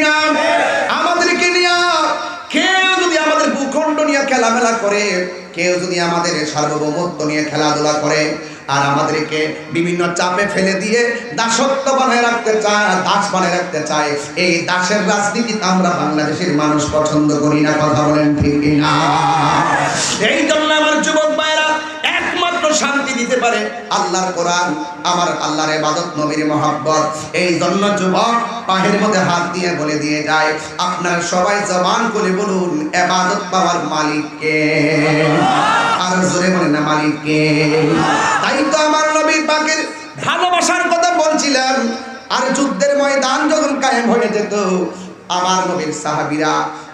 কিনা আমাদেরকে নিয়ে কেউ যদি আমাদের ভূখণ্ড নিয়ে করে, কেউ যদি আমাদের সার্বভৌমত্ব নিয়ে খেলাধুলা করে আর আমাদেরকে বিভিন্ন চাপে ফেলে দিয়ে দাসত্ব বানায় রাখতে চায় দাস বানায় রাখতে চায়, এই দাসের রাজনীতি আমরা বাংলাদেশের মানুষ পছন্দ করি না, কথা বলেন ঠিক এই জন্য দিতে পারে। আল্লাহর কোরআন, আমার আল্লাহর ইবাদত, নবীর মহব্বত। এই জন্য যুবক পাহের মধ্যে হাত দিয়ে বলে দিয়ে যায়, আপনার সবাই জবান করে বলুন, ইবাদত পাওয়ার মালিককে আর জোরে বলেন না মালিককে তাই তো আমার নবী পাকের ভালোবাসার কথা বলছিলাম। আর যুদ্ধের ময়দান যখন কায়েম হয়ে যেত, আমার নবীর সাহাবীরা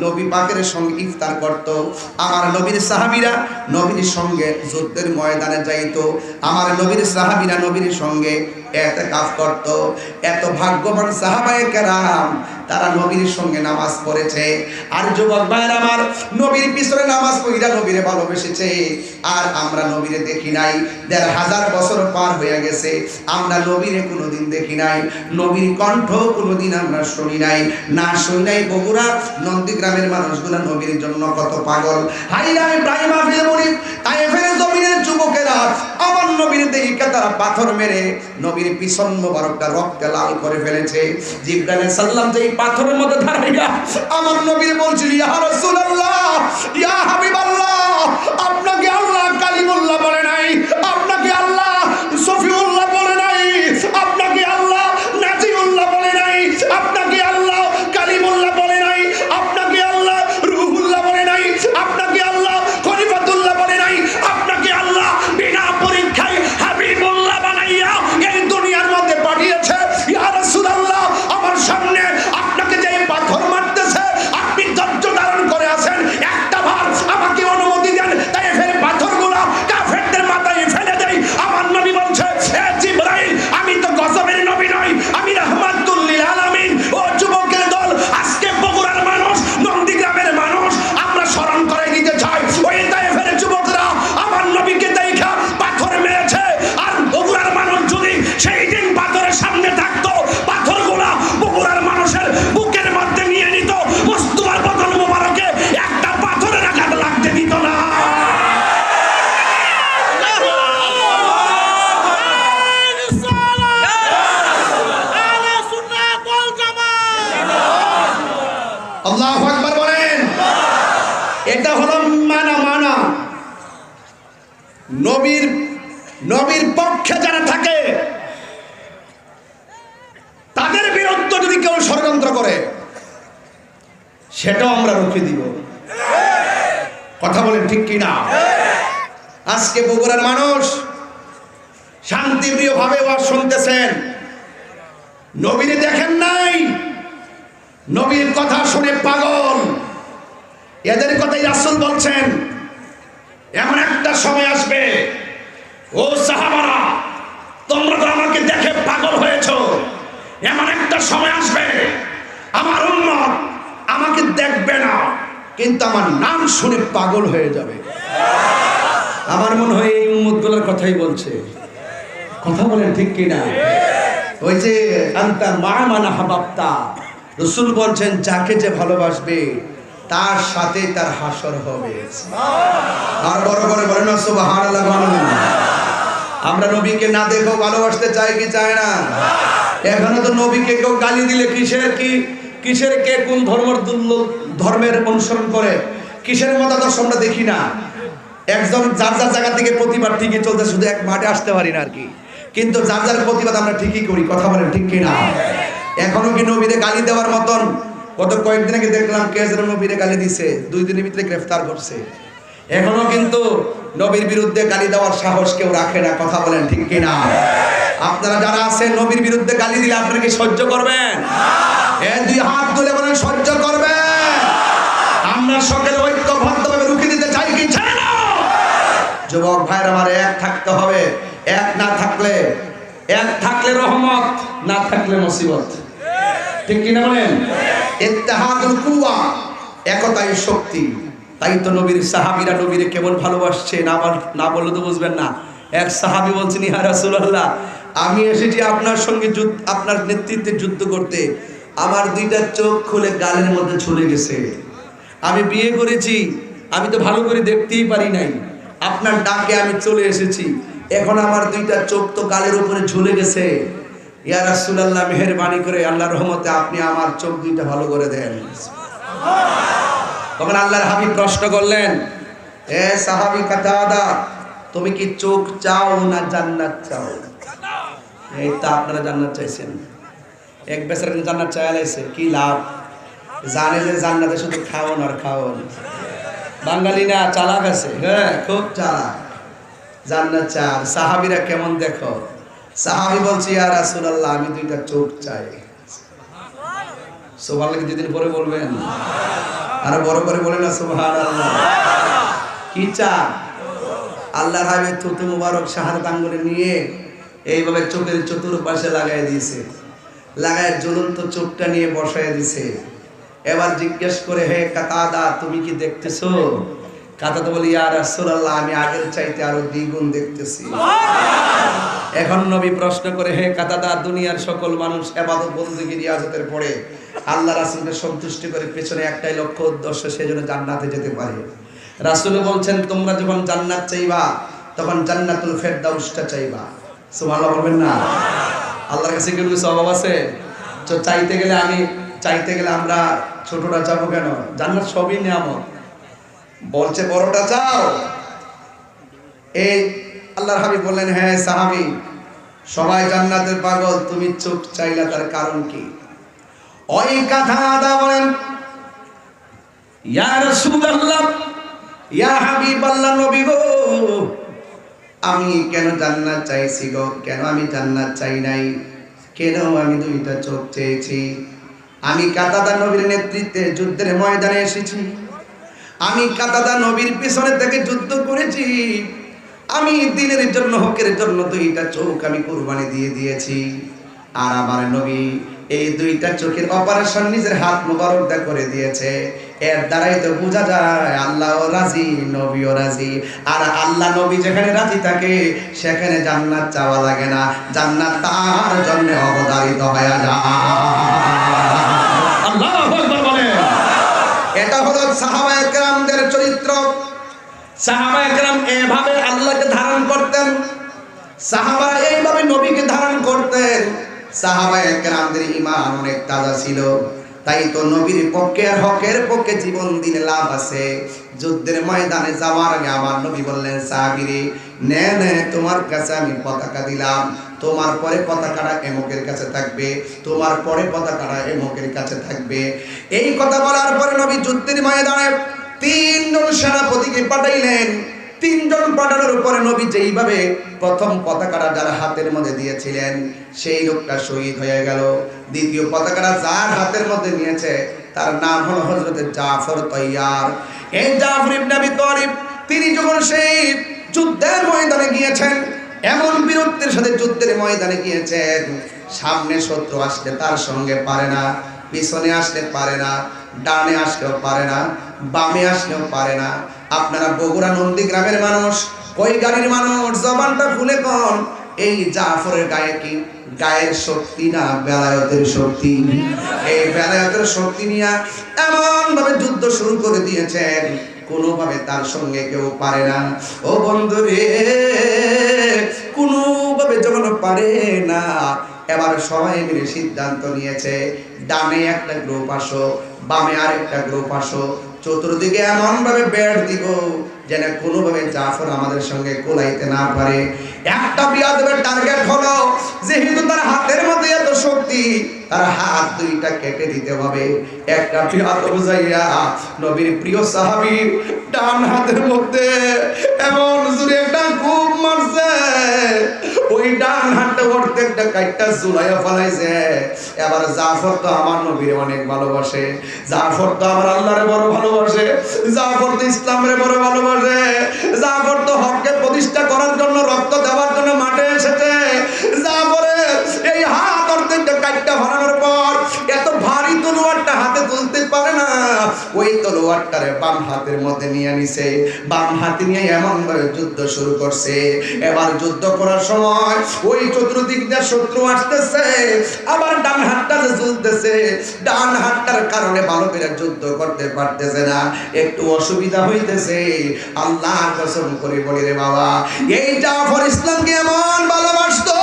নবী পাকের সঙ্গে ইফতার করত। আমার নবীর সাহাবীরা নবীর সঙ্গে যুদ্ধের ময়দানে যাইত। আমার নবীর সাহাবীরা নবীর সঙ্গে এত কাজ করত। এত ভাগ্যবান সাহাবায়ে কেরাম, তারা নবীর সঙ্গে নামাজ পড়েছে। আর যুবক ভাইয়ের আমার, নবীর পিছনে নামাজ পড়িরা নবীরে ভালোবেসেছে। আর আমরা নবীরে দেখি নাই। দেড় হাজার বছর পার হয়ে গেছে। আমরা নবীরে কোনোদিন দেখি নাই। নবীর কণ্ঠ কোনোদিন আমরা শুনি নাই। না শুনি নাই বগুড়া নন্দীগ্রামের মানুষগুলা নবীর জন্য কত পাগল। হাইরা ইব্রাহিম আফিল মুরিদ জমিনের যুবকেরা আমার নবীর তারা পাথর মেরে নবীর পিছন মোবারকটা রক্তে লাল করে ফেলেছে। জিব্রাহিম সাল্লাম যে এই পাথরের মধ্যে দাঁড়াইয়া আমার নবীর বলছিল, ইয়া রাসূলুল্লাহ বগুড়ার মানুষ শান্তিপ্রিয় ভাবে ওয়াজ শুনতেছেন। নবীরে দেখেন নাই। নবীর কথা শুনে পাগল। এদের কথাই রাসূল বলছেন, এমন একটা সময় আসবে, ও সাহাবারা, তোমরা তো আমাকে দেখে পাগল হয়েছো। এমন একটা সময় আসবে, আমার উম্মত আমাকে দেখবে না, কিন্তু আমার নাম শুনে পাগল হয়ে যাবে। আমার মনে হয় এই উম্মতগুলোর কথাই বলছে। কথা বলেন ঠিক কিনা? ওই যে আন্তা মা মানা হাবাপ্তা রসুল বলছেন যাকে যে ভালোবাসবে তার সাথে তার হাসর হবে। আর বড় বড় বলেন না বলুন। আমরা নবীকে না দেখেও ভালোবাসতে চাই কি চায় না? এখনও তো নবীকে কেউ গালি দিলে কিসের কি? কিসের কে কোন ধর্মের ধর্মের অনুসরণ করে? কিসের মতাদর্শ আমরা দেখি না? একজন যার যার জায়গা থেকে প্রতিবাদ ঠিকই চলতে শুধু এক মাঠে আসতে পারি না আর কি। কিন্তু যার যার প্রতিবাদ আমরা ঠিকই করি, কথা বলেন ঠিক কিনা? এখনও কি নবীরে গালি দেওয়ার মতন? গত কয়েকদিন আগে দেখলাম কে যেন নবীরে গালি দিছে, দুই দিনের ভিতরে গ্রেফতার করছে। এখনও কিন্তু নবীর বিরুদ্ধে গালি দেওয়ার সাহস কেউ রাখে না, কথা বলেন ঠিক কিনা? আপনারা যারা আছেন, নবীর বিরুদ্ধে গালি দিলে আপনারা কি সহ্য করবেন? দুই হাত তুলে বলেন, সহ্য করবেন? আমরা সকলে যুবক ভাইয়ের আমার এক থাকতে হবে, এক না থাকলে, এক থাকলে রহমত, না থাকলে মুসিবত। ঠিক কিনা বলেন? ইত্তেহাদুল কুওয়া, একতাই শক্তি। তাই তো নবীর সাহাবীরা নবীরে কেবল ভালোবাসছে, না না বললে তো বুঝবেন না। এক সাহাবী বলছেন, ইয়া রাসূলুল্লাহ, আমি এসেছি আপনার সঙ্গে যুদ্ধ, আপনার নেতৃত্বে যুদ্ধ করতে। আমার দুইটা চোখ খুলে গালের মধ্যে ঝুলে গেছে। আমি বিয়ে করেছি, আমি তো ভালো করে দেখতেই পারি নাই। আপনার ডাকে আমি চলে এসেছি। এখন আমার দুইটা চোখ তো গালের উপরে ঝুলে গেছে। ইয়া রাসূলুল্লাহ, মেহেরবানি করে আল্লাহ রহমতে আপনি আমার চোখ দুইটা ভালো করে দেন। তখন আল্লাহর হাবিব প্রশ্ন করলেন, এ সাহাবি কাতাদা, তুমি কি চোখ চাও না জান্নাত চাও? এই তো আপনারা জান্নাত চাইছেন। এক বেচার জান্নাত চাই লাইছে, কি লাভ? জানে যে জান্নাতে শুধু খাওন আর খাওন। বাঙালি না চালাক আছে হ্যাঁ? খুব চালাক। জান্নাত চার সাহাবিরা কেমন দেখো? সাহাবি বলছি আর রাসূলুল্লাহ, আমি দুইটা চোখ চাই। লাগে দুদিন পরে বলবেন? আর বড় করে বলে না, সুবহানাল্লাহ। কি চা আল্লাহর হাবিব থুতু মুবারক শাহাদাত আঙ্গুলে নিয়ে এইভাবে চোখের চতুর্পাশে লাগাই দিয়েছে। লাগায় জ্বলন্ত চোখটা নিয়ে বসায় দিছে এবার জিজ্ঞেস করে হে কাতাদা তুমি কি দেখতেছো? কাতাদা বলি ইয়া রাসূলুল্লাহ আমি আগের চাইতে আরও দ্বিগুণ দেখতেছি। এখন নবী প্রশ্ন করে হে কাতাদা দুনিয়ার সকল মানুষ এবাদত বন্দী রিয়াজতের পরে আল্লাহ রাসূলকে সন্তুষ্ট করে পেছনে একটাই লক্ষ্য উদ্দেশ্য সেজন্য জান্নাতে যেতে পারে। রাসূল বলছেন তোমরা যখন জান্নাত চাইবা তখন জান্নাতুল ফেরদাউসটা চাইবা। সুবহানাল্লাহ বলবেন না? আল্লাহর কাছে কি কিছু অভাব আছে? তো চাইতে গেলে আমি চাইতে গেলে আমরা ছোটটা চাবো কেন? জান্নাত সবই নিয়ামত। বলছে, বড়টা চাও? এই আল্লাহর হাবিব বললেন হ্যাঁ সাহাবি, সবাই জান্নাতের পাগল, তুমি চোখ চাইলা তার কারণ কি? ওই কথা আদা বলেন, ইয়া রাসূলুল্লাহ, ইয়া হাবিবাল্লাহ নবী গো, আমি কেন জান্নাত চাইছি গো? কেন আমি জান্নাত চাই নাই? কেন আমি দুইটা চোখ চেয়েছি? আমি কাতাদা নবীর নেতৃত্বে যুদ্ধের ময়দানে এসেছি। আমি কাতাদা নবীর পিছনে থেকে যুদ্ধ করেছি। আমি দিনের জন্য, হকের জন্য দুইটা চোখ আমি কুরবানি দিয়ে দিয়েছি। আর আমার নবী এই দুইটা চোখের অপারেশন নিজের হাত মুবারকদা করে দিয়েছে। এর দ্বারাই তো বোঝা যায় আল্লাহ রাজি, নবীও রাজি। আর আল্লাহ নবী যেখানে রাজি থাকে, সেখানে জান্নাত চাওয়া লাগে না। জান্নাত তার জন্য অবধারিত হয়ে যায়। এটা হলো সাহাবা একরামদের চরিত্র। সাহাবা একরাম এভাবে আল্লাহকে ধারণ করতেন। সাহাবা এইভাবে নবীকে ধারণ করতেন। সাহাবা একরামদের ইমান অনেক তাজা ছিল। তাই তো নবীর পক্ষে আর হকের পক্ষে জীবন দিনে লাভ আছে। যুদ্ধের ময়দানে যাওয়ার আগে আমার নবী বললেন সাহাবিরে নে নে তোমার কাছে আমি পতাকা দিলাম। তোমার পরে পতাকাটা এমকের কাছে থাকবে, তোমার পরে পতাকাটা এমকের কাছে থাকবে। এই কথা বলার পরে নবী যুদ্ধের মায়ে ময়দানে তিনজন সেনাপতিকে পাঠাইলেন। তিনজন পাঠানোর উপরে নবী যেইভাবে প্রথম পতাকাটা যার হাতের মধ্যে দিয়েছিলেন, সেই লোকটা শহীদ হয়ে গেল। দ্বিতীয় পতাকাটা যার হাতের মধ্যে নিয়েছে, তার নাম হলো হজরত জাফর তৈয়ার। এই জাফর ইবনে আবি তালিব, তিনি যখন সেই যুদ্ধের ময়দানে গিয়েছেন এমন বীরত্বের সাথে যুদ্ধের ময়দানে গিয়েছেন সামনে শত্রু আসলে তার সঙ্গে পারে না, পিছনে আসলে পারে না, ডানে আসলেও পারে না, বামে আসলেও পারে না। আপনারা বগুড়া নন্দী গ্রামের মানুষ ওই গাড়ির মানুষ, জবানটা খুলে কন, এই জাফরের গায়ে কি? গায়ের শক্তি না বেলায়তের শক্তি? এই বেলায়তের শক্তি নিয়ে এমন ভাবে যুদ্ধ শুরু করে দিয়েছেন। কোনোভাবে তার সঙ্গে কেউ পারে না। ও বন্ধু রে কোনোভাবে যখন পারে না, এবার সবাই মিলে সিদ্ধান্ত নিয়েছে, ডানে একটা গ্রুপ আসো, বামে আরেকটা গ্রুপ আসো, চতুর্দিকে এমন ভাবে বেড় দিব যেন কোনোভাবে জাফর আমাদের সঙ্গে কোলাইতে না পারে। একটা বিয়াদবের টার্গেট হলো, যেহেতু তার হাতের মধ্যে এত শক্তি, তার হাত দুইটা কেটে দিতে হবে। একটা বিয়াদ বুঝাইয়া নবীর প্রিয় সাহাবী ডান হাতের মধ্যে এমন জোরে একটা খুব ওই ডান জুলাইয়া ফলাইছে। এবার জাফর তো আমার নবীর অনেক ভালোবাসে। জাফর তো আমার আল্লাহরে বড় ভালোবাসে। জাফর তো ইসলামরে বড় ভালোবাসে। জাফর তো হককে প্রতিষ্ঠা করার জন্য, রক্ত দেওয়ার জন্য ওই তলোয়ারটারে বাম হাতের মধ্যে নিয়ে নিছে। বাম হাতে নিয়ে এমন ভাবে যুদ্ধ শুরু করছে। এবার যুদ্ধ করার সময় ওই চতুর্দিক দিয়ে শত্রু আসতেছে। আবার ডান হাতটা যে ঝুলতেছে, ডান হাতটার কারণে ভালো করে যুদ্ধ করতে পারতেছে না। একটু অসুবিধা হইতেছে। আল্লাহ কসম করে বলি রে বাবা, এই জাফর ইসলামকে এমন ভালোবাসতো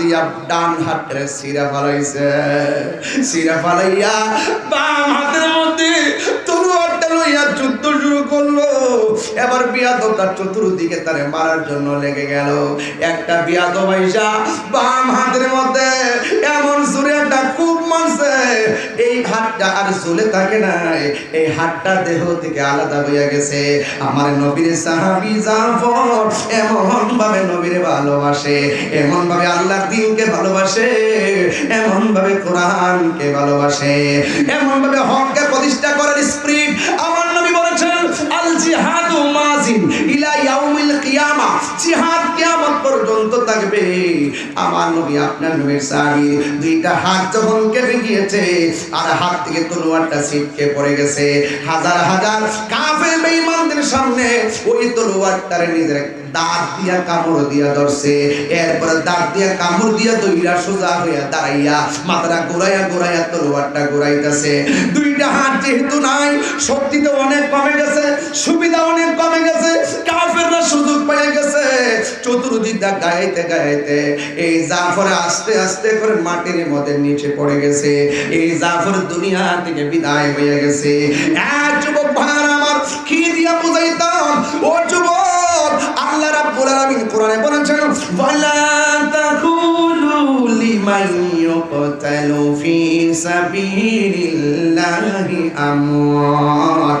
দিয়া ডান হাতটারে সিরা ফালাইছে। সিরা ফালাইয়া বাম হাতের মধ্যে এবার বিয়াদবটা চতুর্দিকে তারে মারার জন্য লেগে গেল। একটা বিয়াদব আইসা বাম হাতের মধ্যে এমন সুরে একটা খুব মারছে। এই হাতটা আর চলে থাকে নাই, এই হাতটা দেহ থেকে আলাদা হইয়া গেছে। আমার নবীর সাহাবি জাফর এমন ভাবে নবীর ভালোবাসে এমন ভাবে আল্লাহর দিনকে ভালোবাসে এমন ভাবে কোরআনকে ভালোবাসে এমন ভাবে হককে প্রতিষ্ঠা করার পর্যন্ত থাকবে। আমার নবী আপনার নবীর সাহাবী দুইটা হাত যখন কেটে গিয়েছে, আর হাত থেকে তলোয়ারটা ছিটকে পড়ে গেছে। হাজার হাজার কাফের বেঈমানদের সামনে ওই তলোয়ারটারে নিজের দাঁত দিয়া কামড় দিয়া ধরছে। এরপরে দাঁত দিয়া কামড় দিয়া দইরা সোজা হইয়া দাঁড়াইয়া মাথাটা ঘুরাইয়া ঘুরাইয়া তলোয়ারটা ঘুরাইতেছে। দুইটা হাত যেহেতু নাই শক্তি তো অনেক কমে গেছে, সুবিধা অনেক কমে চতুর্দিকটা গাইতে গাইতে এই জাফর আস্তে আস্তে করে মাটির মধ্যে নিচে পড়ে গেছে। এই জাফর দুনিয়া থেকে বিদায় হয়ে গেছে। এক যুবক আমার কি দিয়া বুঝাইতাম? ও যুবক, আল্লাহ রাব্বুল আলামিন কোরআনে বলেছেন, ওয়ালা তাকুলু লিমান ইউকতালু ফি সাবিলিল্লাহি আমওয়াত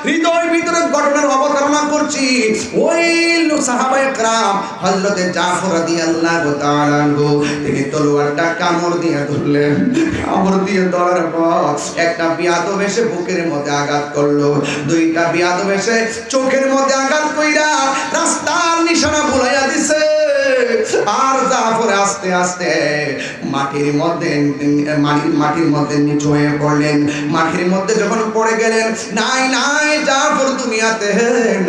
আমার হৃদয়ের ভিতরে ঘটনার অবতারণা করছি ওই সাহাবায়ে کرام হযরতে জাফর রাদিয়াল্লাহু তাআলা আনহু তিনি তলোয়ারটা কামড় দিয়ে ধরলেন কামড় দিয়ে ধরার পর একটা বিয়াদব এসে বুকের মধ্যে আঘাত করলো দুইটা বিয়াদব এসে চোখের মধ্যে আঘাত কইরা রাস্তার নিশানা ভুলাইয়া দিছে আর জাফর আস্তে আস্তে মাটির মধ্যে মাটির মধ্যে নিচু হয়ে পড়লেন। মাটির মধ্যে যখন পড়ে গেলেন, নাই নাই জাফর দুনিয়াতে,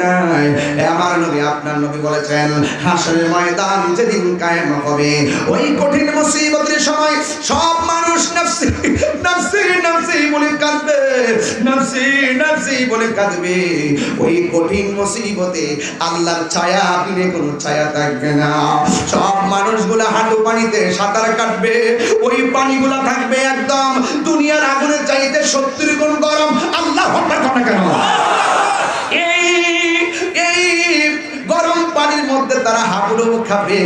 নাই। আমার নবী, আপনার নবী বলেছেন, হাসরের ময়দান যেদিন কায়েম হবে, ওই কঠিন মুসিবতের সময় সব নফসি নফসি বলে হাঁটু পানিতে সাঁতার কাটবে। ওই পানিগুলা থাকবে একদম দুনিয়ার আগুনের চাইতে সত্তর গুণ গরম। আল্লাহ কেন? তারা হাবুডুবু খাবে।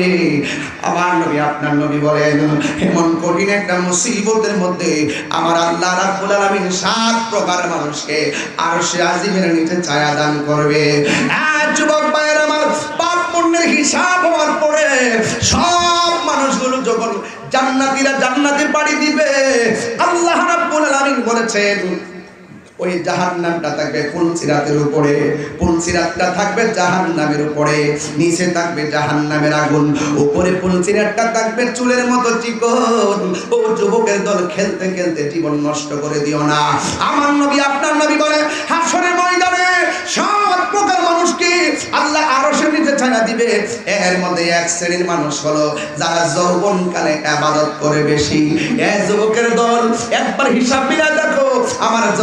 আমার নবী, আপনার নবী বলেন, এমন কঠিন একটা মুসিবতের মধ্যে আমার আল্লাহ রাব্বুল আলামিন সাত প্রকার মানুষকে আর সে আজিমের নিচে ছায়া দান করবে। যুবক ভাইয়ের আমার পাপ পুণ্যের হিসাব হওয়ার পরে সব মানুষগুলো যখন জান্নাতীরা জান্নাতে বাড়ি দিবে, আল্লাহ রাব্বুল আলামিন বলেছেন ওই জাহান্নামটা থাকবে ফুলসিরাতের উপরে। ফুলসিরাতটা থাকবে জাহান্নামের উপরে। নিচে থাকবে জাহান্নামের আগুন। উপরে ফুলসিরাতটা থাকবে চুলের মতো চিকন। ও যুবকের দল খেলতে খেলতে জীবন নষ্ট করে দিও না। আমার নবী, আপনার নবী বলে, হাসরের ময়দানে সব প্রকার মানুষকে আল্লাহ আরও সে নিচে ছাড়া দিবে? এর মধ্যে এক শ্রেণির মানুষ হলো যারা যৌবনকালে আবাদত করে বেশি। এ যুবকের দল, একবার হিসাব মিলা দেখো, আমার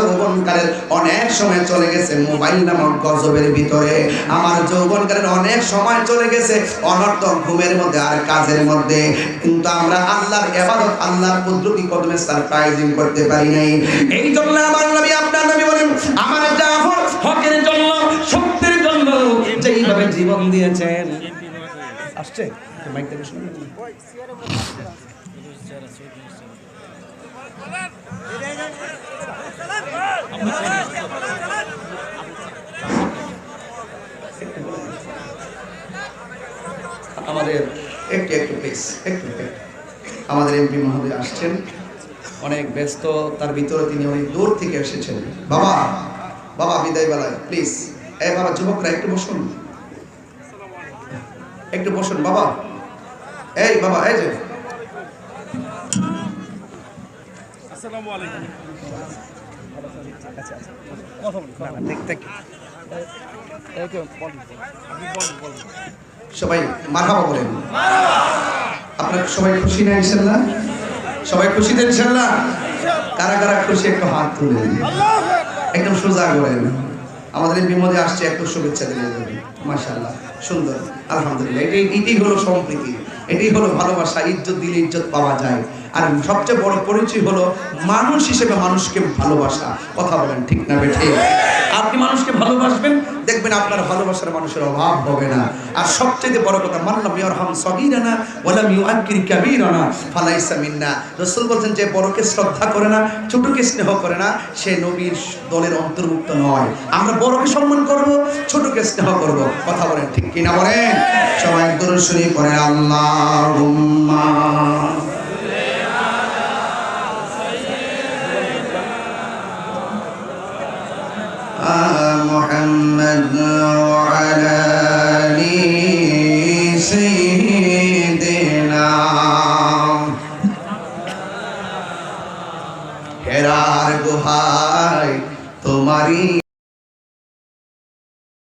যৌবনকালের অনেক সময় চলে গেছে, মোবাইল নামক গজবের ভিতরে। আমার যৌবনকালের অনেক সময় চলে গেছে, অনর্থক ঘুমের মধ্যে আর কাজের মধ্যে। কিন্তু আমরা আল্লাহর এবাদত আল্লাহর পদ্ধতি কদমে সারপ্রাইজিং করতে পারি নাই। এই জন্য আমার নবী, আপনার নবী বলেন, আমার জাফর হকের জন্য সত্যের জন্য যেইভাবে জীবন দিয়েছেন। আসছে? মাইকটা বেশি না? আমাদের একটু একটু প্লিজ একটু। আমাদের এমপি মহোদয় আসছেন। অনেক ব্যস্ত, তার ভিতরে তিনি অনেক দূর থেকে এসেছেন। বাবা বাবা, বিদায় বেলায় প্লিজ এই বাবা, যুবকরা, একটু বসুন। একটু বসুন, বাবা। এই বাবা, এই যে। আসসালামু আলাইকুম। একদম সোজা করেন আমাদের বিমদে আসছে একটু শুভেচ্ছা দিলে মাশাল্লাহ সুন্দর। আলহামদুলিল্লাহ এটাই এটাই হলো সম্প্রীতি। এটাই হলো ভালোবাসা, ইজ্জত দিলে ইজ্জত পাওয়া যায়। আর সবচেয়ে বড় পরিচয় হলো মানুষ হিসেবে মানুষকে ভালোবাসা। কথা বলেন ঠিক না বেঠে? আপনি মানুষকে ভালোবাসবেন, দেখবেন আপনার ভালোবাসার মানুষের অভাব হবে না। আর সবচেয়ে বড় কথা মানলাম ইয়ারহাম সগীরানা ওয়ালাম ইউআক্কির কাবীরানা ফালাইসা মিন্না। রাসূল বলছেন, যে বড়কে শ্রদ্ধা করে না, ছোটকে স্নেহ করে না, সে নবীর দলের অন্তর্ভুক্ত নয়। আমরা বড়কে সম্মান করব, ছোটকে স্নেহ করব। কথা বলেন ঠিক কিনা বলেন? সবাই দরুদ শরীফ পড়েন, আল্লাহুম্মা। محمد وعلى آل سيدنا হেরার গুহায় তোমারই